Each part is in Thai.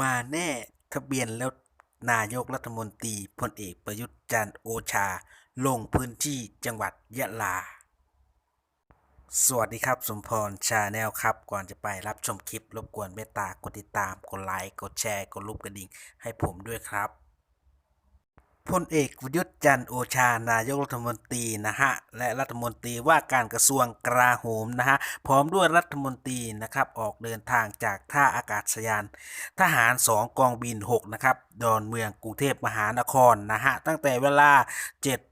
มาแน่ทะเบียนแล้วนายกรัฐมนตรีพลเอกประยุทธ์จันทร์โอชา ลงพื้นที่จังหวัดยะลา สวัสดีครับ สมพรชาแนลครับ ก่อนจะไปรับชมคลิป รบกวนเมตตากดติดตาม กดไลค์ กดแชร์ กดรูปกระดิ่ง ให้ผมด้วยครับ พลเอกประยุทธ์จันโอชานายกรัฐมนตรีนะฮะและรัฐมนตรีว่าการกระทรวงกลาโหมนะฮะพร้อมด้วยรัฐมนตรีนะครับออกเดินทางจากท่าอากาศยาน ทหาร 2 กองบิน 6 นะครับ ดอนเมืองกรุงเทพมหานครนะฮะตั้งแต่เวลา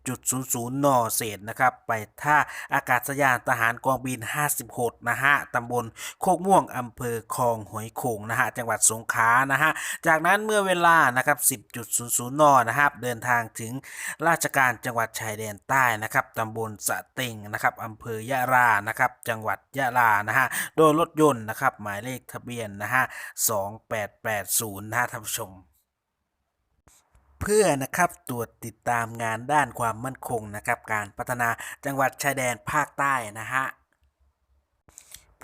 7.00นเศษนะครับ ไปท่าอากาศยานทหารกองบิน 56 นะฮะตำบลโคกม่วงอำเภอคลองหอยโขงนะฮะ จังหวัดสงขลานะฮะ จากนั้นเมื่อเวลานะครับ 10.00นนะครับ เดินทางถึงราชการจังหวัดชายแดนใต้นะครับตำบลสะเต็งนะครับอำเภอยะลานะครับ จังหวัดยะลานะฮะ โดยรถยนต์นะครับ หมายเลขทะเบียนนะฮะ 2880 นะฮะท่านผู้ชม เพื่อนะครับตรวจติดตามงานด้านความมั่นคงนะครับ การพัฒนาจังหวัดชายแดนภาคใต้นะฮะ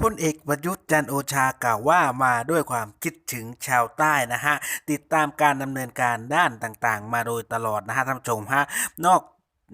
พลเอกประยุทธ์จันโอชากล่าวว่ามาด้วยความคิดถึงชาวใต้นะฮะ ติดตามการดำเนินการด้านต่างๆ มาโดยตลอดนะฮะท่านผู้ชมฮะนอก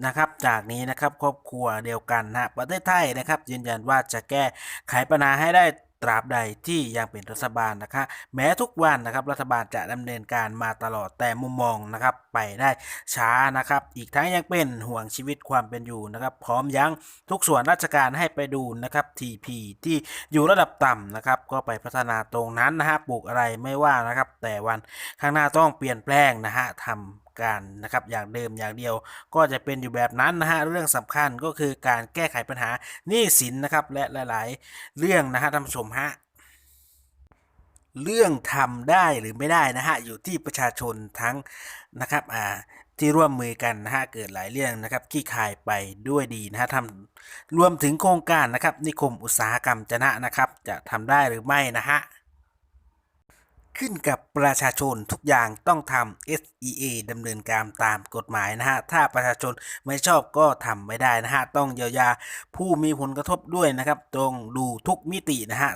นะครับจากนี้นะครับครอบครัวเดียวกันนะฮะประเทศไทยนะครับยืนยันว่าจะแก้ไขปัญหาให้ได้ ตราบใดที่ยังเป็นรัฐบาลนะคะแม้ทุกวันนะครับรัฐบาลจะดำเนินการมาตลอดแต่มุมมองนะครับไปได้ช้านะครับ อีกทั้งยังเป็นห่วงชีวิตความเป็นอยู่นะครับ พร้อมยั้งทุกส่วนราชการให้ไปดูนะครับ TP ที่อยู่ระดับต่ำนะครับ ก็ไปพัฒนาตรงนั้นนะฮะปลูกอะไรไม่ว่านะครับ แต่วันข้างหน้าต้องเปลี่ยนแปลงนะฮะทำ การนะครับอย่างเดิมอย่างเดียว ก็จะเป็นอยู่แบบนั้นนะฮะเรื่องสำคัญก็คือการแก้ไขปัญหาหนี้สินนะครับและหลาย ๆ เรื่องนะฮะท่านผู้ชมฮะเรื่องทำได้หรือไม่ได้นะฮะอยู่ที่ประชาชนทั้งนะครับอ่าที่ร่วมมือกันนะฮะเกิดหลายเรื่องนะครับขี้คายไปด้วยดีนะฮะทำรวมถึงโครงการนะครับนิคมอุตสาหกรรมจะนะนะครับ จะทำได้หรือไม่นะฮะ ขึ้นกับประชาชนทุกอย่างต้องทำ SEA ดำเนินการตามกฎหมายนะฮะ ถ้าประชาชนไม่ชอบก็ทำไม่ได้นะฮะ ต้องเยียวยาผู้มีผลกระทบด้วยนะครับ ต้องดูทุกมิตินะฮะ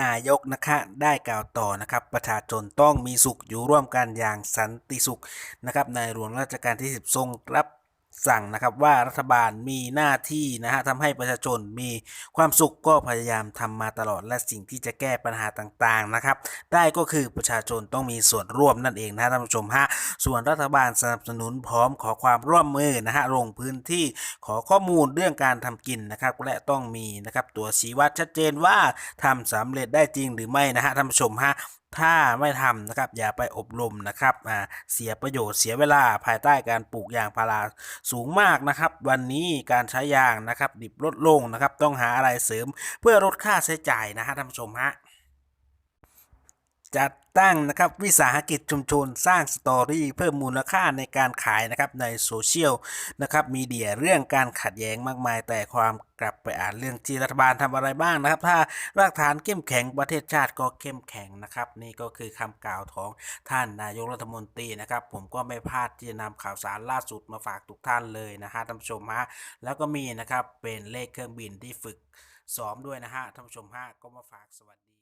นายกนะคะได้กล่าวต่อนะครับ ประชาชนต้องมีสุขอยู่ร่วมกันอย่างสันติสุขนะครับในหลวงรัชกาลที่ 10 ทรงรับ สั่งนะครับว่ารัฐบาลมีหน้าที่นะฮะทำให้ประชาชนมีความสุขก็พยายามทำมาตลอด และสิ่งที่จะแก้ปัญหาต่างๆนะครับ ได้ก็คือประชาชนต้องมีส่วนร่วมนั่นเองนะท่านผู้ชมฮะส่วนรัฐบาลสนับสนุนพร้อมขอความร่วมมือนะฮะลงพื้นที่ขอข้อมูลเรื่องการทำกินนะครับและต้องมีนะครับตัวชี้วัดชัดเจนว่าทำสำเร็จได้จริงหรือไม่นะฮะท่านผู้ชมฮะ ถ้าไม่ทำนะครับอย่าไปอบรมนะครับอ่าเสียประโยชน์เสียเวลาภายใต้การปลูกยางพาราสูงมากนะครับ วันนี้การใช้ยางนะครับดิบลดลงนะครับ ต้องหาอะไรเสริมเพื่อลดค่าใช้จ่ายนะฮะท่านผู้ชมฮะ จัดตั้งนะครับวิสาหกิจชุมชนสร้างสตอรี่เพิ่มมูลค่าในการขายนะครับในโซเชียลนะครับมีเดียเรื่องการขัดแย้งมากมาย แต่ความกลับไปอ่านเรื่องที่รัฐบาลทำอะไรบ้างนะครับ ถ้ารากฐานเข้มแข็งประเทศชาติก็เข้มแข็งนะครับ นี่ก็คือคำกล่าวของท่านนายกรัฐมนตรีนะครับ ผมก็ไม่พลาดที่จะนำข่าวสารล่าสุดมาฝากทุกท่านเลยนะฮะท่านผู้ชมฮะแล้วก็มีนะครับเป็นเลขเครื่องบินที่ฝึกซ้อมด้วยนะฮะท่านผู้ชมฮะก็มาฝากสวัสดี